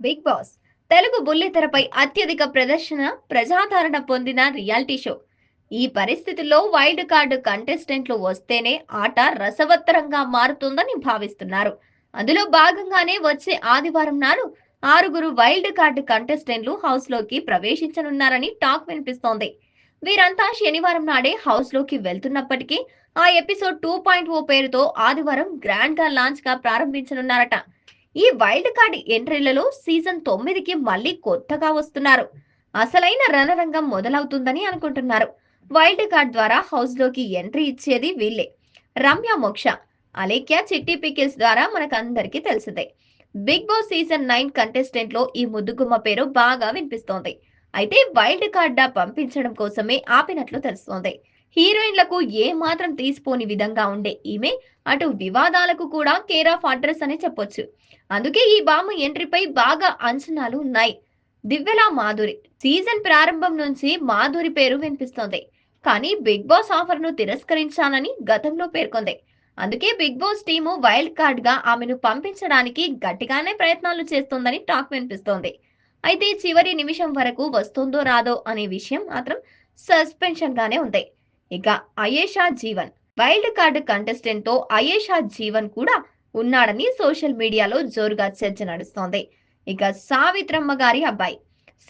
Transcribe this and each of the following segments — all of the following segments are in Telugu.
Big boss. తెలుగు బుల్లితెరపై అత్యధిక ప్రదర్శన ప్రజాదరణ పొందిన రియాలిటీ షో. ఈ పరిస్థితుల్లో వైల్డ్ కార్డు కంటెస్టెంట్లు వస్తేనే ఆట రసవత్తరంగా మారుతుందని భావిస్తున్నారు. అందులో భాగంగానే వచ్చే ఆదివారం నాడు ఆరుగురు వైల్డ్ కార్డు కంటెస్టెంట్లు హౌస్లోకి ప్రవేశించనున్నారని టాక్ వినిపిస్తోంది. వీరంతా శనివారం నాడే హౌస్లోకి వెళ్తున్నప్పటికీ ఆ ఎపిసోడ్ టూ పాయింట్ ఓ పేరుతో ఆదివారం గ్రాండ్గా లాంచ్గా ప్రారంభించనున్నారట. ఈ వైల్డ్ కార్డ్ ఎంట్రీలలో సీజన్ తొమ్మిదికి మళ్ళీ కొత్తగా వస్తున్నారు. అసలైన రణరంగం మొదలవుతుందని అనుకుంటున్నారు. వైల్డ్ కార్డ్ ద్వారా హౌస్లోకి ఎంట్రీ ఇచ్చేది వీళ్ళే. రమ్య మోక్ష అలేఖ్య చిట్టి పికిల్స్ ద్వారా మనకందరికీ తెలిసిందే. బిగ్ బాస్ సీజన్ నైన్ కంటెస్టెంట్లో ఈ ముద్దుగుమ్మ పేరు బాగా వినిపిస్తోంది. అయితే వైల్డ్ కార్డ్ పంపించడం కోసమే ఆపినట్లు తెలుస్తోంది. హీరోయిన్లకు ఏ మాత్రం తీసిపోని విధంగా ఉండే ఈమె అటు వివాదాలకు కూడా కేర్ ఆఫ్ అడ్రస్ అని చెప్పొచ్చు. అందుకే ఈ బామ్మ ఎంట్రీపై బాగా అంచనాలు ఉన్నాయి. దివ్యలా మాధురి సీజన్ ప్రారంభం నుంచి మాధురి పేరు వినిపిస్తోంది. కానీ బిగ్ బాస్ ఆఫర్ను తిరస్కరించానని తిరస్కరించాలని గతంలో పేర్కొంది. అందుకే బిగ్ బాస్ టీము వైల్డ్ కార్డ్గా ఆమెను పంపించడానికి గట్టిగానే ప్రయత్నాలు చేస్తోందని టాక్ వినిపిస్తోంది. అయితే చివరి నిమిషం వరకు వస్తుందో రాదో అనే విషయం మాత్రం సస్పెన్షన్ గానే ఉంది. ఇక అయేషా జీవన్. వైల్డ్ కార్డ్ కంటెస్టెంట్తో అయేషా జీవన్ కూడా ఉన్నాడని సోషల్ మీడియాలో జోరుగా చర్చ నడుస్తోంది. ఇక సావిత్రమ్మ గారి అబ్బాయి.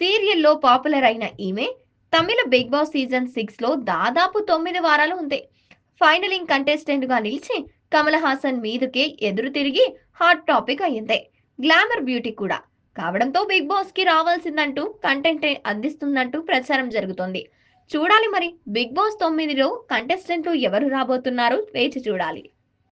సీరియల్లో పాపులర్ అయిన ఈమె తమిళ బిగ్ బాస్ సీజన్ సిక్స్లో దాదాపు తొమ్మిది వారాలు ఉంది. ఫైనలింగ్ కంటెస్టెంట్గా నిలిచి కమల్ హాసన్ మీదుకే ఎదురు తిరిగి హాట్ టాపిక్ అయ్యింది. గ్లామర్ బ్యూటీ కూడా. కావడంతో బిగ్ బాస్కి రావాల్సిందంటూ కంటెంట్ అందిస్తుందంటూ ప్రచారం జరుగుతోంది. చూడాలి మరి. బిగ్ బాస్ తొమ్మిదిలో కంటెస్టెంట్లు ఎవరు రాబోతున్నారో వేచి చూడాలి.